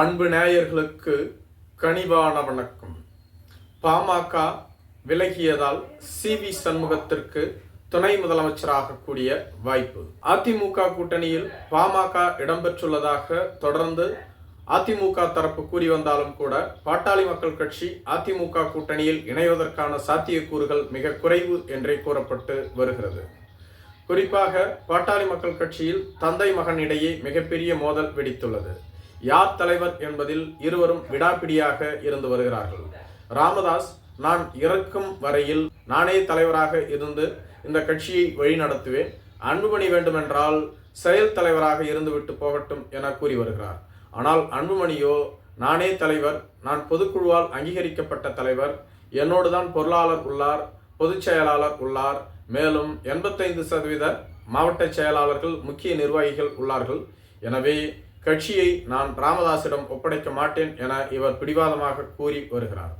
அன்பு நேயர்களுக்கு கனிவான வணக்கம். பாமக விலகியதால் சி வி சண்முகத்திற்கு துணை முதலமைச்சராக கூடிய வாய்ப்பு. அதிமுக கூட்டணியில் பாமக இடம்பெற்றுள்ளதாக தொடர்ந்து அதிமுக தரப்பு கூறி வந்தாலும் கூட பாட்டாளி மக்கள் கட்சி அதிமுக கூட்டணியில் இணைவதற்கான சாத்தியக்கூறுகள் மிக குறைவு என்றே கூறப்பட்டு வருகிறது. குறிப்பாக பாட்டாளி மக்கள் கட்சியில் தந்தை மகன் இடையே மிகப்பெரிய மோதல் வெடித்துள்ளது. யார் தலைவர் என்பதில் இருவரும் விடாப்பிடியாக இருந்து வருகிறார்கள். ராமதாஸ் நான் இறக்கும் வரையில் நானே தலைவராக இருந்து இந்த கட்சியை வழிநடத்துவேன். அன்புமணி வேண்டுமென்றால் செயல் தலைவராக இருந்துவிட்டு போகட்டும் என கூறி வருகிறார். ஆனால் அன்புமணியோ நானே தலைவர் நான் பொதுக்குழுவால் அங்கீகரிக்கப்பட்ட தலைவர் என்னோடு தான் பொருளாளர் உள்ளார் பொதுச் செயலாளர் உள்ளார். மேலும் எண்பத்தைந்து சதவீத மாவட்ட செயலாளர்கள் முக்கிய நிர்வாகிகள் உள்ளார்கள். எனவே கட்சியை நான் ராமதாசிடம் ஒப்படைக்க மாட்டேன் என இவர் பிடிவாதமாக கூறி வருகிறார்.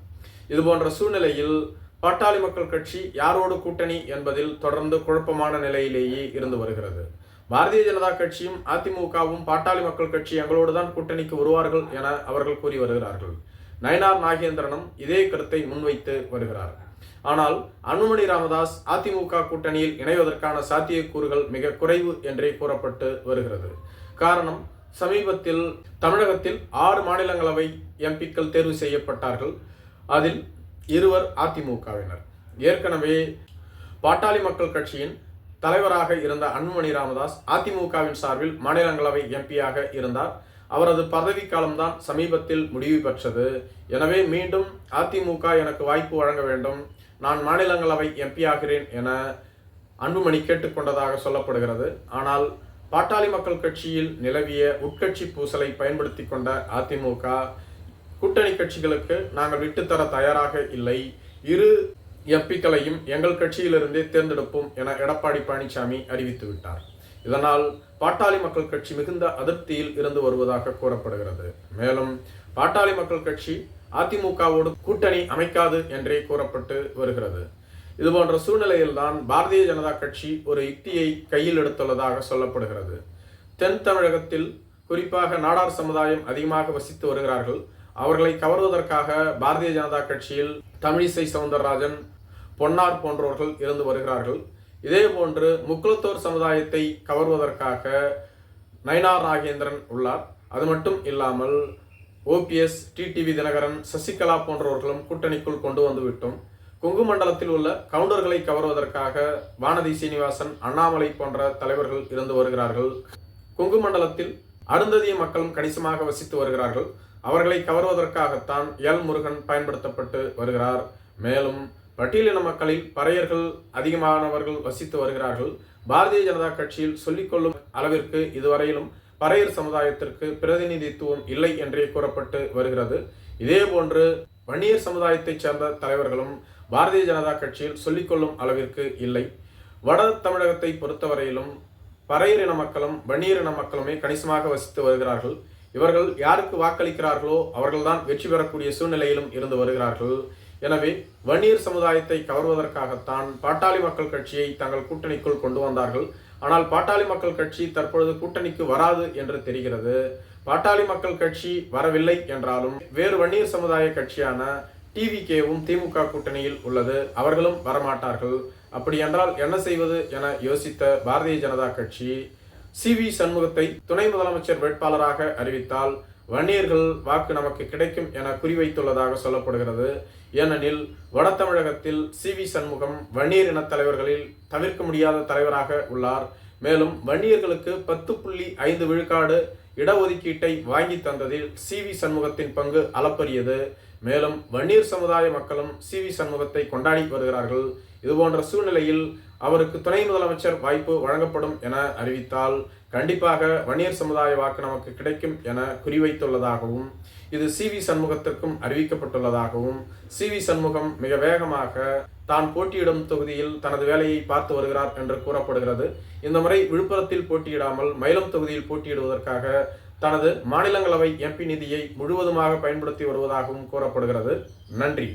இதுபோன்ற சூழ்நிலையில் பாட்டாளி மக்கள் கட்சி யாரோடு கூட்டணி என்பதில் தொடர்ந்து குழப்பமான நிலையிலேயே இருந்து வருகிறது. பாரதிய ஜனதா கட்சியும் அதிமுகவும் பாட்டாளி மக்கள் கட்சி எங்களோடு தான் கூட்டணிக்கு வருவார்கள் என அவர்கள் கூறி வருகிறார்கள். நயனார் நாகேந்திரனும் இதே கருத்தை முன்வைத்து வருகிறார். ஆனால் அன்புமணி ராமதாஸ் அதிமுக கூட்டணியில் இணைவதற்கான சாத்தியக்கூறுகள் மிக குறைவு என்றே கூறப்பட்டு வருகிறது. காரணம் சமீபத்தில் தமிழகத்தில் ஆறு மாநிலங்களவை எம்பிக்கள் தேர்வு செய்யப்பட்டார்கள். அதில் இருவர் அதிமுகவினர். ஏற்கனவே பாட்டாளி மக்கள் கட்சியின் தலைவராக இருந்த அன்புமணி ராமதாஸ் அதிமுகவின் சார்பில் மாநிலங்களவை எம்பியாக இருந்தார். அவரது பதவி காலம்தான் சமீபத்தில் முடிவு பெற்றது. எனவே மீண்டும் அதிமுக எனக்கு வாய்ப்பு வழங்க வேண்டும். நான் மாநிலங்களவை எம்பி ஆகிறேன் என அன்புமணி கேட்டுக்கொண்டதாக சொல்லப்படுகிறது. ஆனால் பாட்டாளி மக்கள் கட்சியில் நிலவிய உட்கட்சி பூசலை பயன்படுத்தி கொண்ட அதிமுக கூட்டணி கட்சிகளுக்கு நாங்கள் விட்டுத்தர தயாராக இல்லை. இரு எம்பிக்களையும் எங்கள் கட்சியிலிருந்தே தேர்ந்தெடுப்போம் என எடப்பாடி பழனிசாமி அறிவித்து விட்டார். இதனால் பாட்டாளி மக்கள் கட்சி மிகுந்த அதிருப்தியில் இருந்து வருவதாக கூறப்படுகிறது. மேலும் பாட்டாளி மக்கள் கட்சி அதிமுகவோடு கூட்டணி அமைக்காது என்றே கூறப்பட்டு வருகிறது. இதுபோன்ற சூழ்நிலையில்தான் பாரதிய ஜனதா கட்சி ஒரு யுக்தியை கையில் எடுத்துள்ளதாக சொல்லப்படுகிறது. தென் தமிழகத்தில் குறிப்பாக நாடார் சமுதாயம் அதிகமாக வசித்து வருகிறார்கள். அவர்களை கவர்வதற்காக பாரதிய ஜனதா கட்சியில் தமிழிசை சவுந்தரராஜன் பொன்னார் போன்றவர்கள் இருந்து வருகிறார்கள். இதே போன்று முக்குளத்தோர் சமுதாயத்தை கவர்வதற்காக நயனார் நாகேந்திரன் உள்ளார். அது மட்டும் இல்லாமல் ஓபிஎஸ் டிடிவி தினகரன் சசிகலா போன்றவர்களும் கூட்டணிக்குள் கொண்டு வந்துவிட்டோம் கொங்கு மண்டலத்தில் உள்ள கவுண்டர்களை கவர்வதற்காக வானதி சீனிவாசன் அண்ணாமலை போன்ற தலைவர்கள் இருந்து வருகிறார்கள். கொங்கு மண்டலத்தில் அருந்ததிய மக்களும் கணிசமாக வசித்து வருகிறார்கள். அவர்களை கவர்வதற்காகத்தான் எல் முருகன் பயன்படுத்தப்பட்டு வருகிறார். மேலும் பட்டியலின மக்களில் பறையர்கள் அதிகமானவர்கள் வசித்து வருகிறார்கள். பாரதிய ஜனதா கட்சியில் சொல்லிக்கொள்ளும் அளவிற்கு இதுவரையிலும் பறையர் சமுதாயத்திற்கு பிரதிநிதித்துவம் இல்லை என்றே கூறப்பட்டு வருகிறது. இதே போன்று வன்னியர் சமுதாயத்தைச் சேர்ந்த தலைவர்களும் பாரதிய ஜனதா கட்சியில் சொல்லிக்கொள்ளும் அளவிற்கு இல்லை. வட தமிழகத்தை பொறுத்தவரையிலும் பறையர் இன மக்களும் வன்னியர் இன மக்களுமே கணிசமாக வசித்து வருகிறார்கள். இவர்கள் யாருக்கு வாக்களிக்கிறார்களோ அவர்கள்தான் வெற்றி பெறக்கூடிய சூழ்நிலையிலும் இருந்து வருகிறார்கள். எனவே வன்னியர் சமுதாயத்தை கவர்வதற்காகத்தான் பாட்டாளி மக்கள் கட்சியை தங்கள் கூட்டணிக்குள் கொண்டு வந்தார்கள். ஆனால் பாட்டாளி மக்கள் கட்சி தற்பொழுது கூட்டணிக்கு வராது என்று தெரிகிறது. பாட்டாளி மக்கள் கட்சி வரவில்லை என்றாலும் வேறு வன்னியர் சமுதாய கட்சியான டிவிகேவும் திமுக கூட்டணியில் உள்ளது. அவர்களும் வரமாட்டார்கள். அப்படி என்றால் என்ன செய்வது என யோசித்த பாரதிய ஜனதா கட்சி சி வி சண்முகத்தை துணை முதலமைச்சர் வேட்பாளராக அறிவித்தால் வன்னியர்கள் வாக்கு நமக்கு கிடைக்கும் என குறிவைத்துள்ளதாக சொல்லப்படுகிறது. ஏனெனில் வட தமிழகத்தில் சி வி சண்முகம் வன்னியர் இன தலைவர்களில் தவிர்க்க முடியாத தலைவராக உள்ளார். மேலும் வன்னியர்களுக்கு பத்து புள்ளி ஐந்து விழுக்காடு இடஒதுக்கீட்டை வாங்கி தந்ததில் சி வி சண்முகத்தின் பங்கு அளப்பரியது. மேலும் வன்னியர் சமுதாய மக்களும் சி வி சண்முகத்தை கொண்டாடி வருகிறார்கள். இதுபோன்ற சூழ்நிலையில் அவருக்கு துணை முதலமைச்சர் வாய்ப்பு வழங்கப்படும் என அறிவித்தால் கண்டிப்பாக வன்னியர் சமுதாய வாக்கு நமக்கு கிடைக்கும் என குறிவைத்துள்ளதாகவும் இது சி வி சண்முகத்திற்கும் அறிவிக்கப்பட்டுள்ளதாகவும் சி வி சண்முகம் மிக வேகமாக தான் போட்டியிடும் தொகுதியில் தனது வேலையை பார்த்து வருகிறார் என்று கூறப்படுகிறது. இந்த முறை விழுப்புரத்தில் போட்டியிடாமல் மயிலம் தொகுதியில் போட்டியிடுவதற்காக தனது மாநிலங்களவை எம்பி நிதியை முழுவதுமாக பயன்படுத்தி வருவதாகவும் கூறப்படுகிறது. நன்றி.